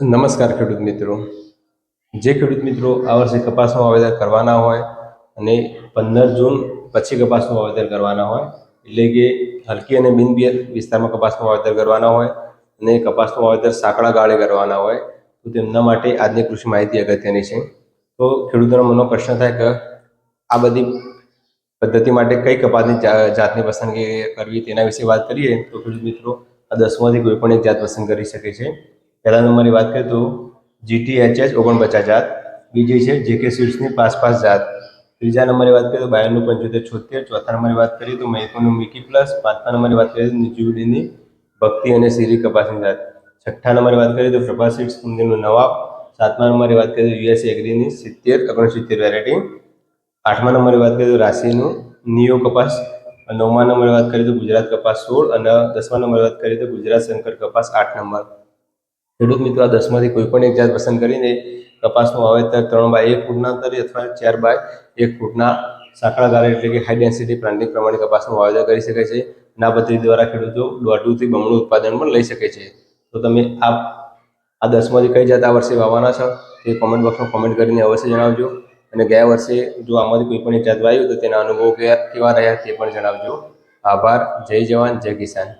નમસ્કાર ખેડૂત મિત્રો. જે ખેડૂત મિત્રો આ વર્ષે કપાસનું વાવેતર કરવાના હોય અને પંદર જૂન પછી કપાસનું વાવેતર કરવાના હોય, એટલે કે હલકી અને બિનબિયર વિસ્તારમાં કપાસનું વાવેતર કરવાના હોય અને કપાસનું વાવેતર સાંકડા ગાળે કરવાના હોય, તો તેમના માટે આજની કૃષિ માહિતી અગત્યની છે. તો ખેડૂતોનો મનો પ્રશ્ન થાય કે આ બધી પદ્ધતિ માટે કઈ કપાસની જાતની પસંદગી કરવી તેના વિશે વાત કરીએ, તો ખેડૂત મિત્રો આ દસમાંથી કોઈ પણ એક જાત પસંદ કરી શકે છે. પહેલા નંબરની વાત કરીએ તો જીટી એચએચ ઓગણપચાસ જાત. બીજી છે જેકે સ્વીટ્સની પાસ પાસ જાત. ત્રીજા નંબરની વાત કરીએ તો બાયરનું પંચોતેર છોતેર. ચોથા નંબરની વાત કરીએ તો મહેકોનું મિકી પ્લસ પાંચમા નંબરની વાત કરીએ તો નિજુડીની ભક્તિ અને સીરી કપાસની જાત. છઠ્ઠા નંબરની વાત કરીએ તો પ્રભા સ્વીટ્સ કંપનીનું નવાબ. સાતમા નંબરની વાત કરીએ તો યુએસ એગ્રીની સિત્તેર, ઓગણસિત્તેર વેરાયટી આઠમા નંબરે વાત કરીએ તો રાશિનું નિયો કપાસ. નવમા નંબરે વાત કરીએ તો ગુજરાત કપાસ સોળ અને દસમા નંબરે વાત કરીએ તો ગુજરાત શંકર કપાસ આઠ નંબર. ખેડૂત મિત્રો આ દસમાંથી કોઈ પણ એક જાત પસંદ કરીને કપાસનું વાવેતર ત્રણ બાય એક ફૂટના અંતરે અથવા ચાર બાય એક ફૂટના સાંકળા ગાળે એટલે કે હાઈ ડેન્સિટી પ્લાન્ટિંગ પ્રમાણે કપાસનું વાવેતર કરી શકે છે. ના પદ્ધતિ દ્વારા ખેડૂતો દોઢથી બમણું ઉત્પાદન પણ લઈ શકે છે. તો તમે આ આ દસમાંથી કઈ જાત આ વર્ષે વાવવાના છો? તે કોમેન્ટ બોક્સમાં કોમેન્ટ કરીને અવશ્ય જણાવજો. અને ગયા વર્ષે જો આમાંથી કોઈ પણ એક જાત વાવ્યું તો તેના અનુભવો કેવા રહ્યા તે પણ જણાવજો. આભાર. જય જવાન, જય કિસાન.